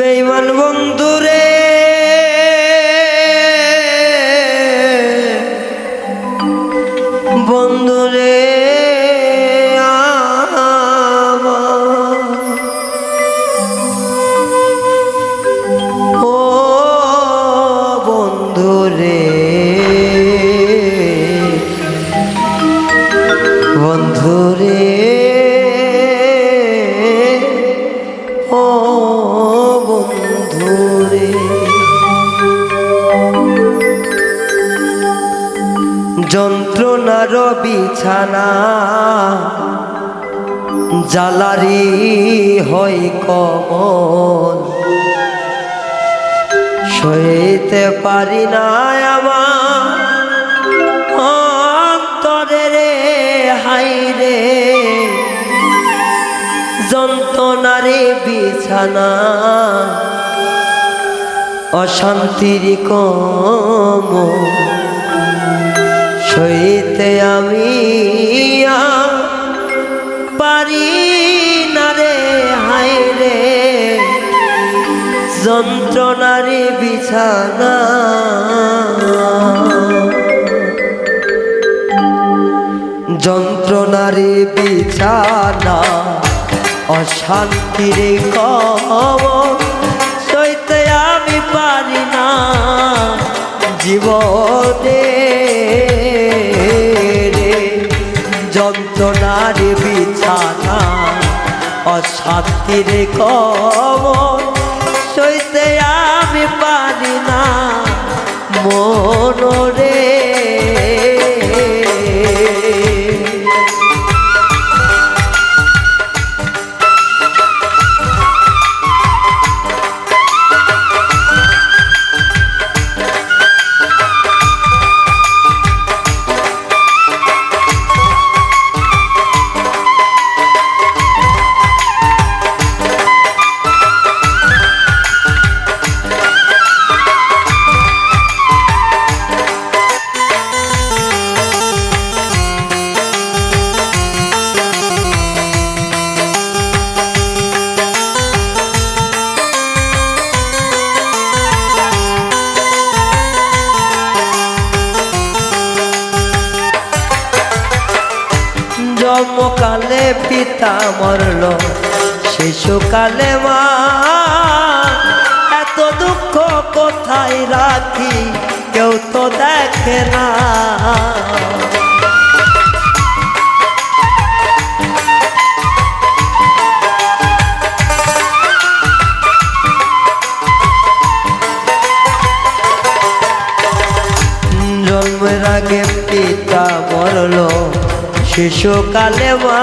বেইমান বন্ধুরে বন্ধুরে। ও বন্ধুরে জালারি হয় কমন সইতে পারি না আমার অন্তরে রে, হাই রে। যন্ত্রণারে বিছানা, অশান্তির কম সইতে আমি আর পারি না রে হাই রে। যন্ত্রণারে বিছানা। যন্ত্রণারে বিছানা অশান্তির কম সইতে আমি পারি না জীবনে। রে যন্ত্রণার বিছানা অশান্তির কবর সইতে আমি পারি না মনরে। কোথায় রাখি কেউ তো দেখে না। জন্মের পিতা মরল শিশুকালে মা।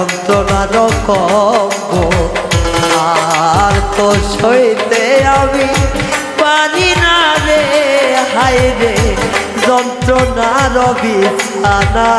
যন্ত্রণার কম্ব আর তো সইতে আমি পারি না রে হায় রে যন্ত্রণার বিছানা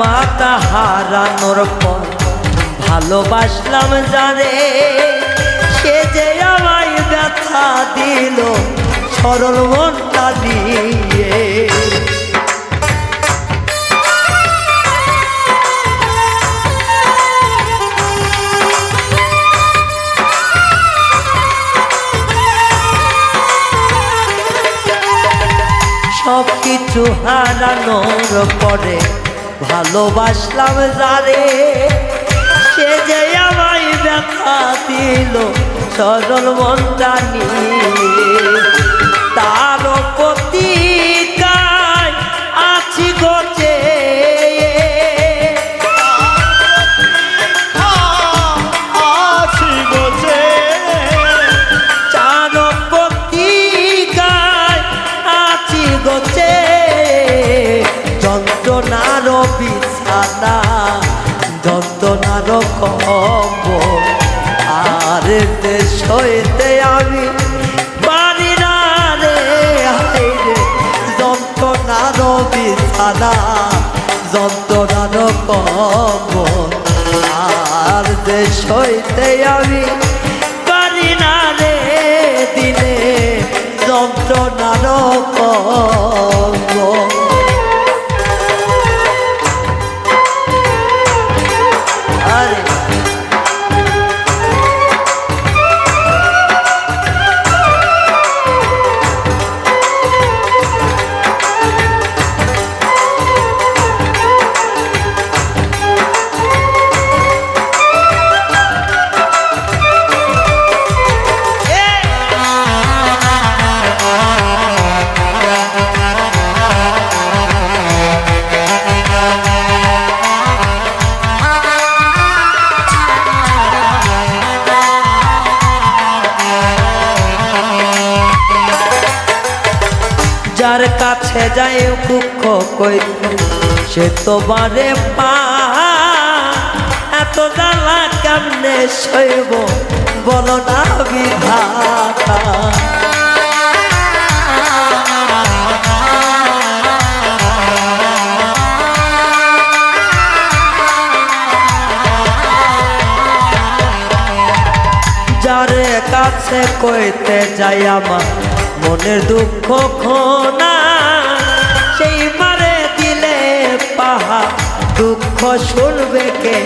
মাতা হারানোর পর ভালোবাসলাম জানে সে যে আমায় ব্যথা দিল, সরল মনটা নিয়ে সব কিছু হারানোর পরে ভালোবাসলাম যারে। সে যে আমায় দেখা দিল সরল মন্দানি তার প্রতিকায় কম্ব আর দেশ হইতে আমি পারি না রে হাইরে যন্ত্রণার বিছানা যন্ত্রণার কম্ব আর দেশ হইতে আমি যার কাছে যায় দুঃখ কই, সে তোমারে পা। এত জ্বালা কেমনে সইব, বলো না বিধাতা। যারে কাছে কইতে যাই আমার মনের দুঃখ খোনা সেই মারে দিলে পাহা। দুঃখ শুনবে কে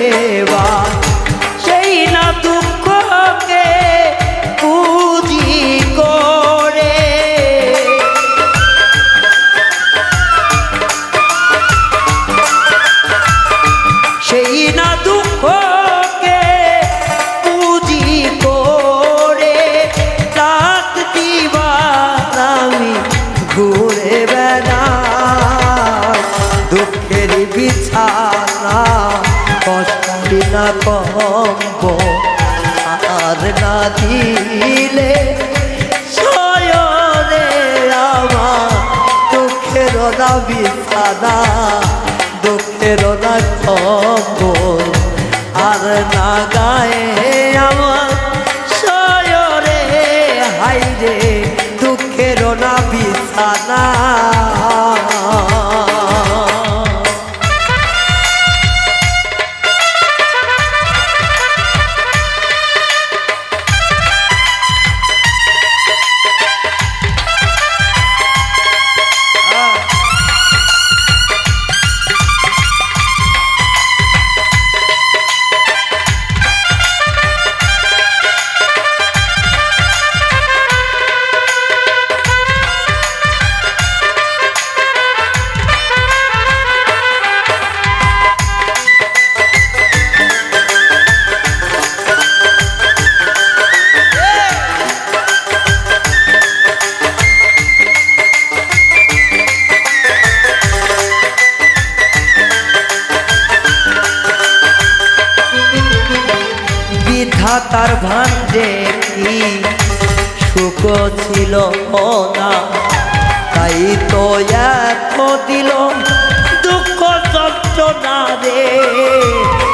বিছানা কষ্টি না কম্ব। আর না দিলে সয়রে আমার দুঃখের না বিছানা, দুঃখের না কম্বল আর না গায়ে আমার সয়রে হাইরে দুঃখের না বিছানা। বিধাতার ভান্ডে কি? সুখ ছিল না, তাই তো এত দিল দুঃখ যন্ত্রণা রে।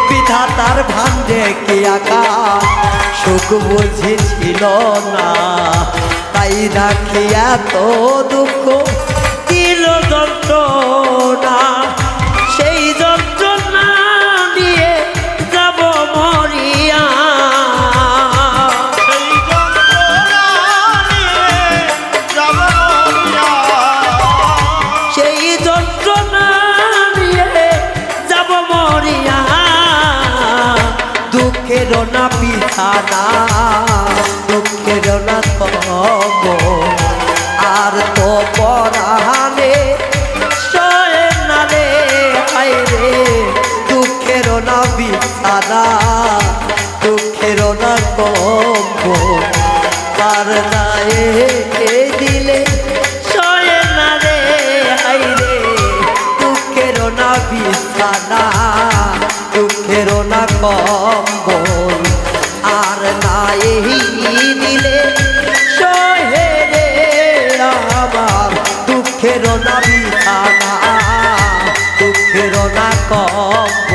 বিধাতার ভান্ডে কি আকা? সুখ বুঝেছিল না, তাই রাখি এত দুঃখ, দিল যন্ত্রণা। না বিছানা দুঃখের না কব আর তো পরাহানে সয়ে না রে, হায় রে দুঃখের না বিছানা দুঃখের না কব আর নায়ে দিলে সয়ে না রে, হায় রে দুঃখের না বিছানা দুঃখের না না